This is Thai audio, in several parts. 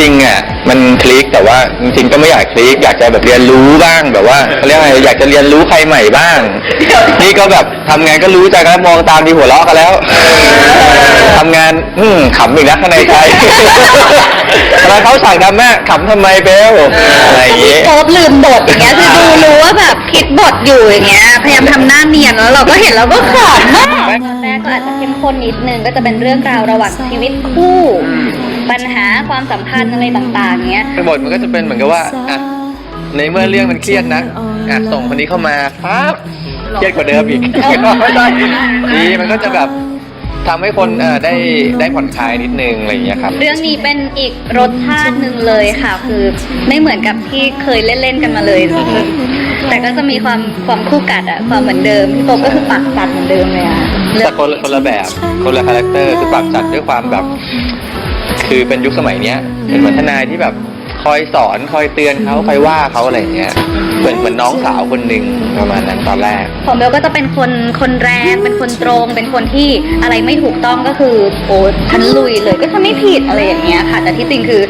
ริงๆอะมันคลิกแต่ว่าจริงๆก็ไม่อยากคลิกอยากจะแบบเรียนรู้บ้างแบบว่าเขาเรียกว่าอะไรอยากจะเรียนรู้ใครใหม่บ้าง นี่ก็แบบทำงานก็รู้ใจกันแล้วมองตามดีหัวเราะกันแล้วทำงานอืมขำอีกนะข้างในใจแล้วเขาสั่งทำแม่ขำทำไมเบลอะไรอย่างงี้โป๊บลืมบทอย่างเงี้ยคือดูรู้ว่าแบบ คิดบทอยู่อย่างเงี้ยพยายามทำหน้าเนียนแล้วเราก็เห็นเราก็ขำมากตอนแรกก็อาจจะเข้มข้นนิดนึงก็จะเป็นเรื่องราวระหว่างชีวิตคู่ ปัญหาความสัมพันธ์อะไรต่างๆเงี้ยบทมันก็จะเป็นเหมือนกับว่าอะในเมื่อเรื่องมันเครียดนะอะส่งคนนี้เข้ามาปั๊บเครียดกว่าเดิมอีกนี่มันก็จะแบบ ทำให้คนเอ่อได้ได้ผ่อนคลายนิดนึงอะไรอย่างเงี้ยครับ เรื่องนี้เป็นอีกรสชาติหนึ่งเลยค่ะ คือไม่เหมือนกับที่เคยเล่นๆกันมาเลยแต่ก็จะมีความความคู่กัดอะความเหมือนเดิมพี่โป๊บก็คือปากจัดเหมือนเดิมเลยอะเรื่แต่องคนละคนละแบบ คนละคาแรคเตอร์คือปรับจัดด้วยความแบบ คือเป็นยุคสมัยเนี้ยเป็นเหมือนทนายที่แบบ คอยสอนคอยเตือนเขาคอยว่าเขาอะไรอย่างเงี้ยเหมือนเหมือนน้องสาวคนหนึ่งประมาณนั้นตอนแรก ของเบลก็จะเป็นคนคนแรงเป็นคนตรง เป็นคนที่อะไรไม่ถูกต้องก็คือโอ้ฉันลุยเลยก็ฉันไม่ผิดอะไรอย่างเงี้ยค่ะ แต่ที่จริงคือ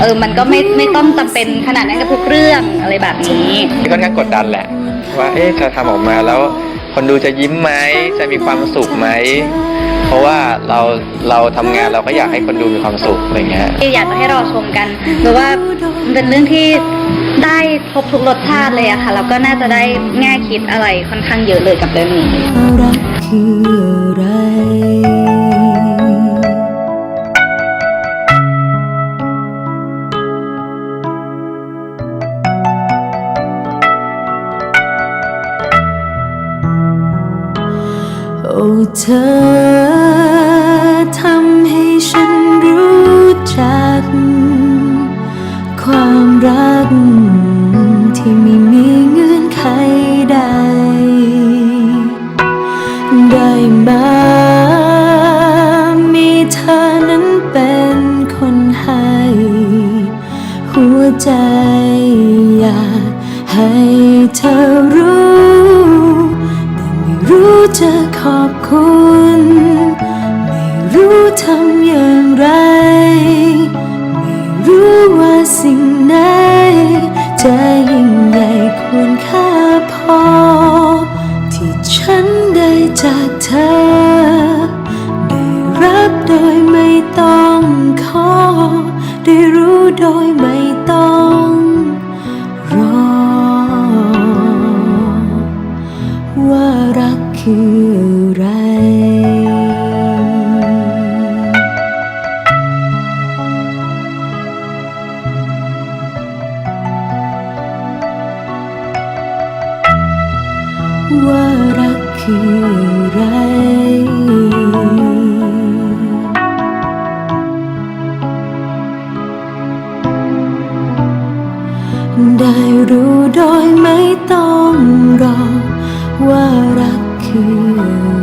เออมันก็ไม่ไม่ต้องจำเป็นขนาดนั้นกับทุกเรื่องอะไรแบบนี้ที่ค่อนข้างกดดันแหละ ว่าเอ๊ะจะทำออกมาแล้วคนดูจะยิ้มไหมจะมีความสุขไหม เพราะว่าเราเราทำงานเราก็อยากให้คนดูมีความสุขอะไรเงี้ยอยากจะให้รอชมกันหรือว่าเป็นเรื่องที่ได้ครบทุกรสชาติเลยอะค่ะแล้วก็น่าจะได้แง่คิดอะไรค่อนข้างเยอะเลยกับเรื่องนี้ โอ้เธอทำให้ฉันรู้จัก ความรักที่ไม่มีเงื่อนไขใด ได้มามีเธอนั้นเป็นคนให้ หัวใจอยากให้เธอรู้แต่ไม่รู้ จะขอบคุณ ไม่รู้ทำอย่างไร ไม่รู้ว่าสิ่งไหน จะยิ่งใหญ่ควรค่าพอ ที่ฉันได้จากเธอ ได้รับโดยไม่ต้อง ว่ารักคืออะไรว่ารักคืออะไร ได้รู้โดยไม่ต้องรอ 와라 그